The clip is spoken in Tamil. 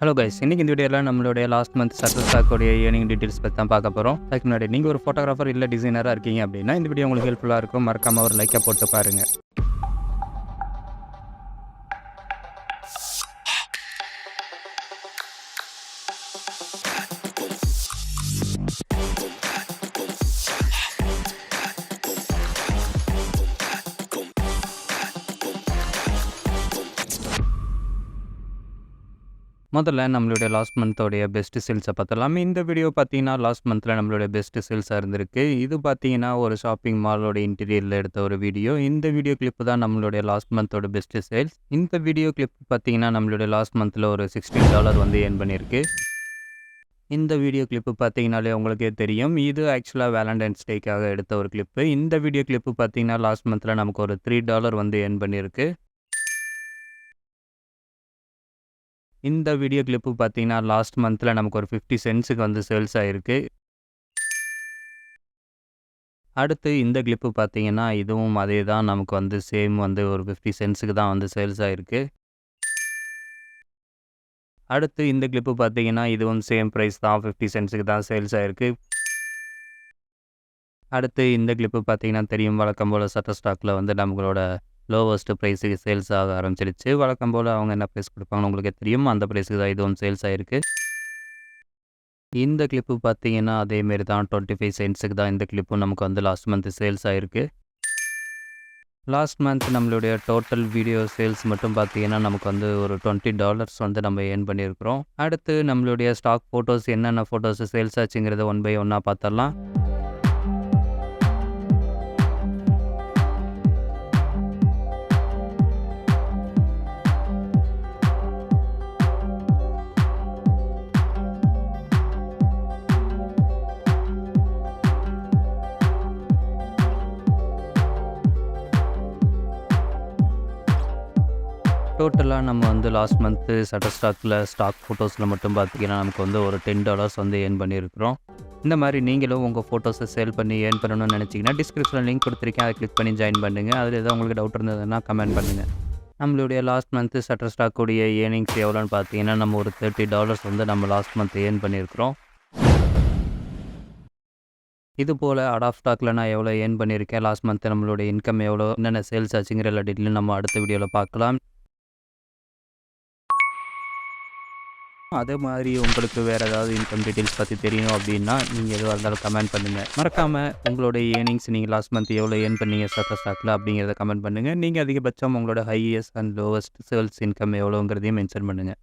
ஹலோ கைஸ் இன்னைக்கு இந்த வீடியோவில் நம்மளுடைய லாஸ்ட் மந்த் சக்ஸஸ் ஸ்டாக்கோடைய ஏர்னிங் டீட்டெயில்ஸ் பற்றி தான் பார்க்க போகிறோம் அதுக்கு முன்னாடி நீங்கள் ஒரு ஃபோட்டோகிராஃபர் இல்லை டிசைனராக இருக்கீங்க அப்படின்னா இந்த வீடியோ உங்களுக்கு ஹெல்ப்ஃபுல்லாக இருக்கும். மறக்காமல் ஒரு லைக்கை போட்டு பாருங்கள் முதல்ல நம்மளுடைய லாஸ்ட் மந்தோடைய பெஸ்ட் சேல்ஸை பார்த்தலாம் இந்த வீடியோ பார்த்தீங்கன்னா லாஸ்ட் மந்தில் நம்மளுடைய பெஸ்ட் சேல்ஸாக இருந்திருக்கு. இது பார்த்தீங்கன்னா ஒரு ஷாப்பிங் மாலோட இன்டீரியரில் எடுத்த ஒரு வீடியோ இந்த வீடியோ கிளிப்பு தான் நம்மளுடைய லாஸ்ட் மந்தோட பெஸ்ட் சேல்ஸ் இந்த வீடியோ கிளிப் பார்த்தீங்கன்னா நம்மளுடைய லாஸ்ட் மந்தில் ஒரு சிக்ஸ்டீன் டாலர் வந்து ஏர்ன் பண்ணியிருக்கு. இந்த வீடியோ கிளிப்பு பார்த்தீங்கனாலே உங்களுக்கே தெரியும். இது ஆக்சுவலாக வேலண்டைன்ஸ் டேக்காக எடுத்த ஒரு கிளிப்பு இந்த வீடியோ கிளிப்பு பார்த்தீங்கன்னா லாஸ்ட் மந்தில் நமக்கு ஒரு த்ரீ டாலர் வந்து ஏர்ன் பண்ணியிருக்கு. இந்த வீடியோ கிளிப்பு பார்த்தீங்கன்னா லாஸ்ட் மந்தில் நமக்கு ஒரு ஃபிஃப்டி சென்ட்ஸுக்கு வந்து சேல்ஸ் ஆகிருக்கு அடுத்து இந்த கிளிப்பு பார்த்தீங்கன்னா இதுவும் அதே தான் நமக்கு வந்து சேம் வந்து ஒரு ஃபிஃப்டி சென்ட்ஸுக்கு தான் வந்து சேல்ஸ் ஆகிருக்கு அடுத்து இந்த கிளிப்பு பார்த்தீங்கன்னா இதுவும் சேம் ப்ரைஸ் தான். ஃபிஃப்டி சென்ட்ஸுக்கு தான் சேல்ஸ் ஆகிருக்கு அடுத்து இந்த கிளிப்பு பார்த்தீங்கன்னா தெரியும் வழக்கம் போல் சட்ட ஸ்டாக்கில் வந்து நம்மளோட லோவஸ்ட்டு ப்ரைஸுக்கு சேல்ஸ் ஆக ஆரம்பிச்சிருச்சு. வழக்கம் போல் அவங்க என்ன ப்ரைஸ் கொடுப்பாங்கன்னு உங்களுக்கு தெரியும். அந்த ப்ரைஸுக்கு தான் இதுவும் சேல்ஸ் ஆகிருக்கு இந்த கிளிப்பு பார்த்தீங்கன்னா அதேமாரி தான் டுவெண்ட்டி ஃபைவ் சென்ட்ஸுக்கு தான் இந்த கிளிப்பும் நமக்கு வந்து லாஸ்ட் மந்த்து சேல்ஸ் ஆகிருக்கு லாஸ்ட் மந்த் நம்மளுடைய டோட்டல் வீடியோ சேல்ஸ் மட்டும் பார்த்தீங்கன்னா நமக்கு வந்து ஒரு டுவெண்ட்டி டாலர்ஸ் வந்து நம்ம ஏர்ன் பண்ணியிருக்கிறோம். அடுத்து நம்மளுடைய ஸ்டாக் ஃபோட்டோஸ் என்னென்ன ஃபோட்டோஸ் சேல்ஸ் ஆச்சுங்கிறத ஒன் பை ஒன்னாக பார்த்தரலாம் டோட்டலாக நம்ம வந்து லாஸ்ட் மந்த்து சட்டர் ஸ்டாக்கில் ஸ்டாக் ஃபோட்டோஸில் மட்டும் பார்த்தீங்கன்னா நமக்கு வந்து ஒரு டென் டாலர்ஸ் வந்து ஏர்ன் பண்ணியிருக்கிறோம் இந்த மாதிரி நீங்களும் உங்கள் ஃபோட்டோஸை சேல் பண்ணி ஏர்ன் பண்ணணும்னு நினச்சிங்கன்னா டிஸ்கிரிப்ஷனில் லிங்க் கொடுத்துருக்கேன். அதை கிளிக் பண்ணி ஜாயின் பண்ணுங்கள் அதில் ஏதாவது உங்களுக்கு டவுட் இருந்ததுன்னா கமெண்ட் பண்ணுங்கள் நம்மளுடைய லாஸ்ட் மந்த்து சட்டர் ஸ்டாக்குடைய ஏர்னிங்ஸ் எவ்வளோன்னு பார்த்தீங்கன்னா நம்ம ஒரு தேர்ட்டி டாலர்ஸ் வந்து நம்ம லாஸ்ட் மந்த் ஏர்ன் பண்ணியிருக்கிறோம் இது போல் அட் ஆஃப் ஸ்டாக்கில் நான் எவ்வளோ ஏர்ன் பண்ணியிருக்கேன் லாஸ்ட் மந்த் நம்மளுடைய இன்கம் எவ்வளோ என்னென்ன சேல்ஸ் ஆச்சுங்கிற எல்லா டீட்டெயிலும் நம்ம அடுத்த வீடியோவில் பார்க்கலாம். அதே மாதிரி உங்களுக்கு வேறு ஏதாவது இன்கம் டீட்டெயில்ஸ் பற்றி தெரியும் அப்படின்னா நீங்கள் எதுவாக இருந்தாலும் கமெண்ட் பண்ணுங்கள் மறக்காமல் உங்களுடைய ஏர்னிங்ஸ் நீங்கள் லாஸ்ட் மந்த் எவ்வளோ ஏர்ன் பண்ணீங்க ஸ்டாக் ஸ்டாக்கில் அப்படிங்கிறத கமெண்ட் பண்ணுங்கள் நீங்கள் அதிகபட்சம் உங்களோட highest and lowest sales income எவ்வளோங்கிறதையும் mention பண்ணுங்கள்